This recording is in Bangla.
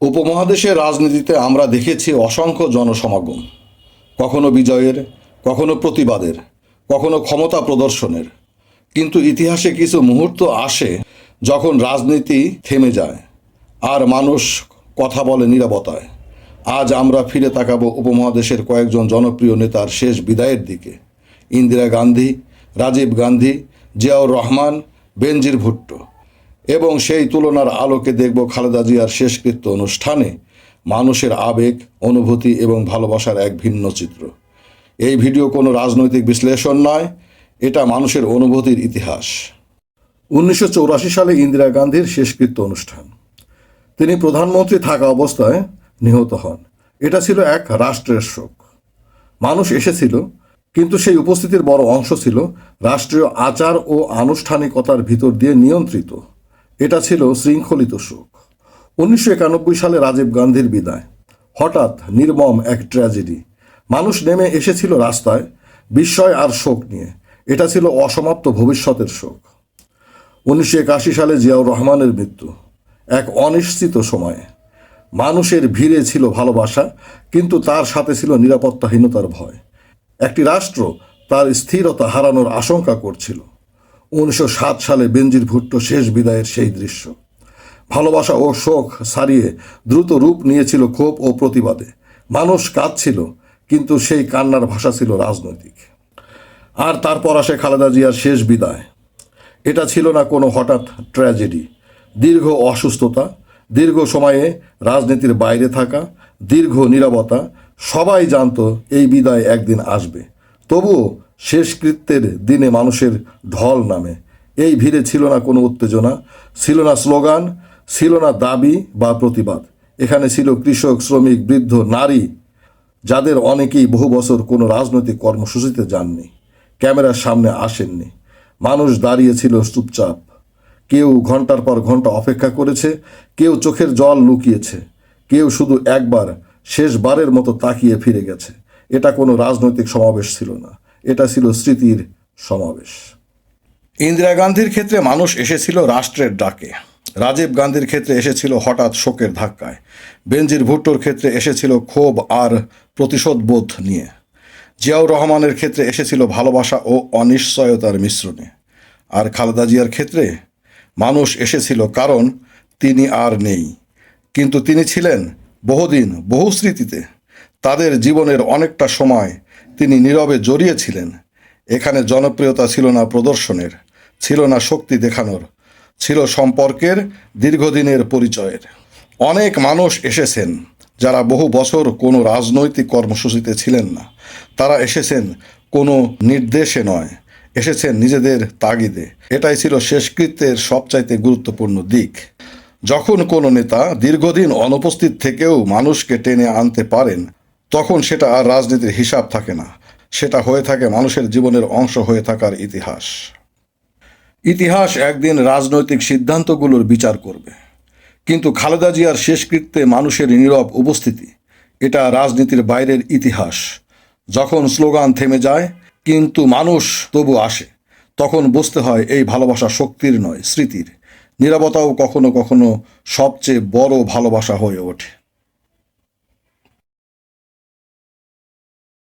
উপমহাদেশের রাজনীতিতে আমরা দেখেছি অসংখ্য জনসমাগম। কখনো বিজয়ের, কখনো প্রতিবাদের, কখনো ক্ষমতা প্রদর্শনের। কিন্তু ইতিহাসে কিছু মুহূর্ত আসে যখন রাজনীতি থেমে যায় আর মানুষ কথা বলে নিরাপত্তায় আজ আমরা ফিরে তাকাবো উপমহাদেশের কয়েকজন জনপ্রিয় নেতার শেষ বিদায়ের দিকে। ইন্দিরা গান্ধী, রাজীব গান্ধী, জিয়াউর রহমান, বেনজির ভুট্টো। এবং সেই তুলনার আলোকে দেখব খালেদা জিয়ার শেষকৃত্য অনুষ্ঠানে মানুষের আবেগ, অনুভূতি এবং ভালোবাসার এক ভিন্ন চিত্র। এই ভিডিও কোনো রাজনৈতিক বিশ্লেষণ নয়, এটা মানুষের অনুভূতির ইতিহাস। উনিশশো সালে ইন্দিরা গান্ধীর শেষকৃত্য অনুষ্ঠান। তিনি প্রধানমন্ত্রী থাকা অবস্থায় নিহত হন। এটা ছিল এক রাষ্ট্রের শোক। মানুষ এসেছিল, কিন্তু সেই উপস্থিতির বড় অংশ ছিল রাষ্ট্রীয় আচার ও আনুষ্ঠানিকতার ভিতর দিয়ে নিয়ন্ত্রিত। এটা ছিল শৃঙ্খলিত শোক। উনিশশো একানব্বই সালে রাজীব গান্ধীর বিদায়। হঠাৎ নির্মম এক ট্র্যাজেডি। মানুষ নেমে এসেছিল রাস্তায়, বিস্ময় আর শোক নিয়ে। এটা ছিল অসমাপ্ত ভবিষ্যতের শোক। উনিশশো একাশি সালে জিয়াউর রহমানের মৃত্যু, এক অনিশ্চিত সময়ে। মানুষের ভিড়ে ছিল ভালোবাসা, কিন্তু তার সাথে ছিল নিরাপত্তাহীনতার ভয়। একটি রাষ্ট্র তার স্থিরতা হারানোর আশঙ্কা করছিল। উনিশশো সাত সালে বেনজির ভুট্টো শেষ বিদায়ের সেই দৃশ্য। ভালোবাসা ও শোক সারিয়ে দ্রুত রূপ নিয়েছিল ক্ষোভ ও প্রতিবাদে। মানুষ কাঁদছিল, কিন্তু সেই কান্নার ভাষা ছিল রাজনৈতিক। আর তারপর আসে খালেদা জিয়ার শেষ বিদায়। এটা ছিল না কোনো হঠাৎ ট্র্যাজেডি। দীর্ঘ অসুস্থতা, দীর্ঘ সময়ে রাজনীতির বাইরে থাকা, দীর্ঘ নীরবতা, সবাই জানত এই বিদায় একদিন আসবে। তবুও শেষকৃত্যের দিনে মানুষের ঢল নামে। এই ভিড়ে ছিল না কোনো উত্তেজনা, ছিল না স্লোগান, ছিল না দাবি বা প্রতিবাদ। এখানে ছিল কৃষক, শ্রমিক, বৃদ্ধ, নারী, যাদের অনেকেই বহু বছর কোনো রাজনৈতিক কর্মসূচিতে যাননি, ক্যামেরার সামনে আসেননি। মানুষ দাঁড়িয়েছিল চুপচাপ। কেউ ঘণ্টার পর ঘণ্টা অপেক্ষা করেছে, কেউ চোখের জল লুকিয়েছে, কেউ শুধু একবার, শেষবারের মতো তাকিয়ে ফিরে গেছে। এটা কোনো রাজনৈতিক সমাবেশ ছিল না। এটা ছিল স্মৃতির সমাবেশ। ইন্দিরা গান্ধীর ক্ষেত্রে মানুষ এসেছিল রাষ্ট্রের ডাকে। রাজীব গান্ধীর ক্ষেত্রে এসেছিল হঠাৎ শোকের ধাক্কায়। বেনজির ভুট্টোর ক্ষেত্রে এসেছিল ক্ষোভ আর প্রতিশোধবোধ নিয়ে। জিয়াউর রহমানের ক্ষেত্রে এসেছিল ভালোবাসা ও অনিশ্চয়তার মিশ্রণে। আর খালেদা জিয়ার ক্ষেত্রে মানুষ এসেছিল কারণ তিনি আর নেই। কিন্তু তিনি ছিলেন বহুদিন বহু স্মৃতিতে। তাদের জীবনের অনেকটা সময় তিনি নীরবে জড়িয়েছিলেন। এখানে জনপ্রিয়তা ছিল না প্রদর্শনের, ছিল না শক্তি দেখানোর, ছিল সম্পর্কের, দীর্ঘদিনের পরিচয়ের। অনেক মানুষ এসেছেন যারা বহু বছর কোনো রাজনৈতিক কর্মসূচিতে ছিলেন না। তারা এসেছেন কোনো নির্দেশে নয়, এসেছেন নিজেদের তাগিদে। এটাই ছিল শেষকৃত্যের সবচাইতে গুরুত্বপূর্ণ দিক। যখন কোনো নেতা দীর্ঘদিন অনুপস্থিত থেকেও মানুষকে টেনে আনতে পারেন তখন সেটা আর রাজনীতির হিসাব থাকে না। সেটা হয়ে থাকে মানুষের জীবনের অংশ হয়ে থাকার ইতিহাস। ইতিহাস একদিন রাজনৈতিক সিদ্ধান্তগুলোর বিচার করবে। কিন্তু খালেদা জিয়ার শেষকৃত্যে মানুষের নীরব উপস্থিতি, এটা রাজনীতির বাইরের ইতিহাস। যখন স্লোগান থেমে যায়, কিন্তু মানুষ তবু আসে, তখন বুঝতে হয় এই ভালোবাসা শক্তির নয়, স্মৃতির। নিরাপত্তাও কখনো কখনো সবচেয়ে বড় ভালোবাসা হয়ে ওঠে।